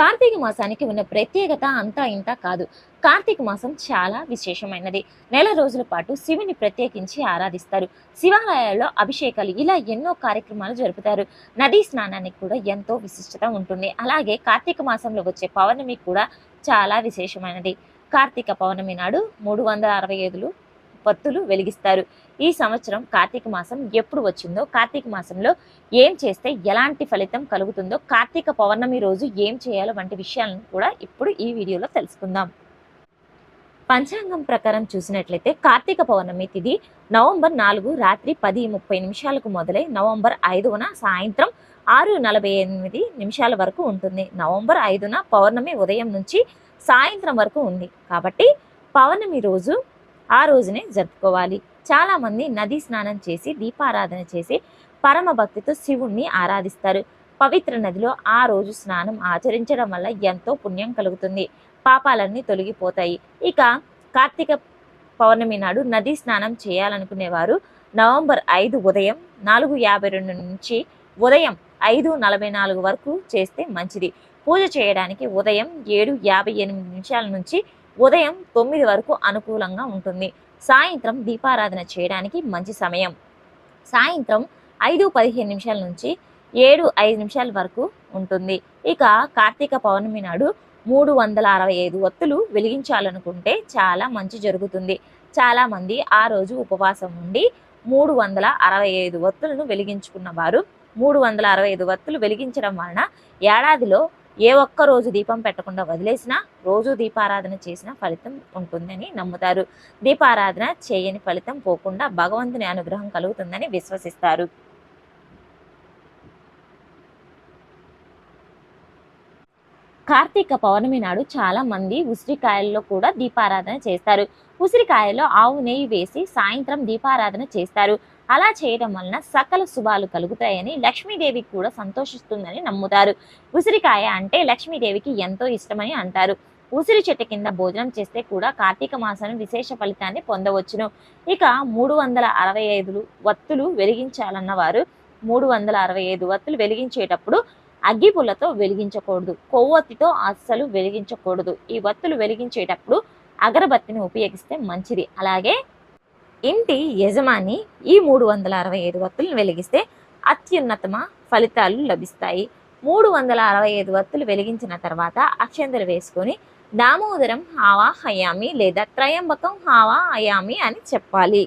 కార్తీక మాసానికి ఉన్న ప్రత్యేకత అంతా ఇంత కాదు. కార్తీక మాసం చాలా విశేషమైనది. నెల రోజుల పాటు శివుని ప్రత్యేకించి ఆరాధిస్తారు. శివాలయాల్లో అభిషేకాలు ఇలా ఎన్నో కార్యక్రమాలు జరుపుతారు. నదీ స్నానానికి కూడా ఎంతో విశిష్టత ఉంటుంది. అలాగే కార్తీక మాసంలో వచ్చే పౌర్ణమి కూడా చాలా విశేషమైనది. కార్తీక పౌర్ణమి నాడు మూడు వందల అరవై ఐదులు పత్తులు వెలిగిస్తారు. ఈ సంవత్సరం కార్తీక మాసం ఎప్పుడు వచ్చిందో కార్తీక మాసంలో ఏం చేస్తే ఎలాంటి ఫలితం కలుగుతుందో కార్తీక పౌర్ణమి రోజు ఏం చేయాలో వంటి విషయాలను కూడా ఇప్పుడు ఈ వీడియోలో తెలుసుకుందాం. పంచాంగం ప్రకారం చూసినట్లయితే కార్తీక పౌర్ణమి తిథి నవంబర్ నాలుగు రాత్రి పది ముప్పై నిమిషాలకు మొదలై నవంబర్ ఐదున సాయంత్రం ఆరు నలభై ఎనిమిది నిమిషాల వరకు ఉంటుంది. నవంబర్ ఐదున పౌర్ణమి ఉదయం నుంచి సాయంత్రం వరకు ఉంది. కాబట్టి పౌర్ణమి రోజు ఆ రోజునే జరుపుకోవాలి. చాలామంది నది నదీ స్నానం చేసి దీపారాధన చేసి పరమ భక్తితో శివుణ్ణి ఆరాధిస్తారు. పవిత్ర నదిలో ఆ రోజు స్నానం ఆచరించడం వల్ల ఎంతో పుణ్యం కలుగుతుంది. పాపాలన్నీ తొలగిపోతాయి. ఇక కార్తీక పౌర్ణమి నాడు నదీ స్నానం చేయాలనుకునేవారు నవంబర్ ఐదు ఉదయం నాలుగు యాభై రెండు నుంచి ఉదయం ఐదు నలభై నాలుగు వరకు చేస్తే మంచిది. పూజ చేయడానికి ఉదయం ఏడు యాభై ఎనిమిది నిమిషాల నుంచి ఉదయం తొమ్మిది వరకు అనుకూలంగా ఉంటుంది. సాయంత్రం దీపారాధన చేయడానికి మంచి సమయం. సాయంత్రం ఐదు పదిహేను నిమిషాల నుంచి ఏడు ఐదు నిమిషాల వరకు ఉంటుంది. ఇక కార్తీక పౌర్ణమి నాడు మూడు వందల అరవై ఐదు ఒత్తులు వెలిగించాలనుకుంటే చాలా మంచి జరుగుతుంది. చాలామంది ఆ రోజు ఉపవాసం ఉండి మూడు వందల అరవై ఐదు ఒత్తులను వెలిగించుకున్న వారు మూడు వందల అరవై ఐదు ఒత్తులు వెలిగించడం వలన ఏడాదిలో ఏ ఒక్క రోజు దీపం పెట్టకుండా వదిలేసినా రోజు దీపారాధన చేసిన ఫలితం ఉంటుందని నమ్ముతారు. దీపారాధన చేయని ఫలితం పోకుండా భగవంతుని అనుగ్రహం కలుగుతుందని విశ్వసిస్తారు. కార్తీక పౌర్ణమి నాడు చాలా మంది ఉసిరికాయల్లో కూడా దీపారాధన చేస్తారు. ఉసిరికాయలో ఆవు నెయ్యి వేసి సాయంత్రం దీపారాధన చేస్తారు. అలా చేయడం వలన సకల శుభాలు కలుగుతాయని లక్ష్మీదేవి కూడా సంతోషిస్తుందని నమ్ముతారు. ఉసిరికాయ అంటే లక్ష్మీదేవికి ఎంతో ఇష్టమని అంటారు. ఉసిరి చెట్టు కింద భోజనం చేస్తే కూడా కార్తీక మాసం విశేష ఫలితాన్ని పొందవచ్చును. ఇక మూడు వందల అరవై ఐదు వత్తులు వెలిగించాలన్న వారు మూడు వందల అరవై ఐదు వత్తులు వెలిగించేటప్పుడు అగ్గిపుల్లతో వెలిగించకూడదు. కొవ్వొత్తితో అస్సలు వెలిగించకూడదు. ఈ వత్తులు వెలిగించేటప్పుడు అగరబత్తిని ఉపయోగిస్తే మంచిది. అలాగే ఇంటి యజమాని ఈ మూడు వందల అరవై ఐదు వత్తులను వెలిగిస్తే అత్యున్నతమ ఫలితాలు లభిస్తాయి. మూడు వందల అరవై ఐదు వత్తులు వెలిగించిన తర్వాత అక్షంతలు వేసుకొని దామోదరం హావా హయామి లేదా త్రయంబకం హావా హయామి అని చెప్పాలి.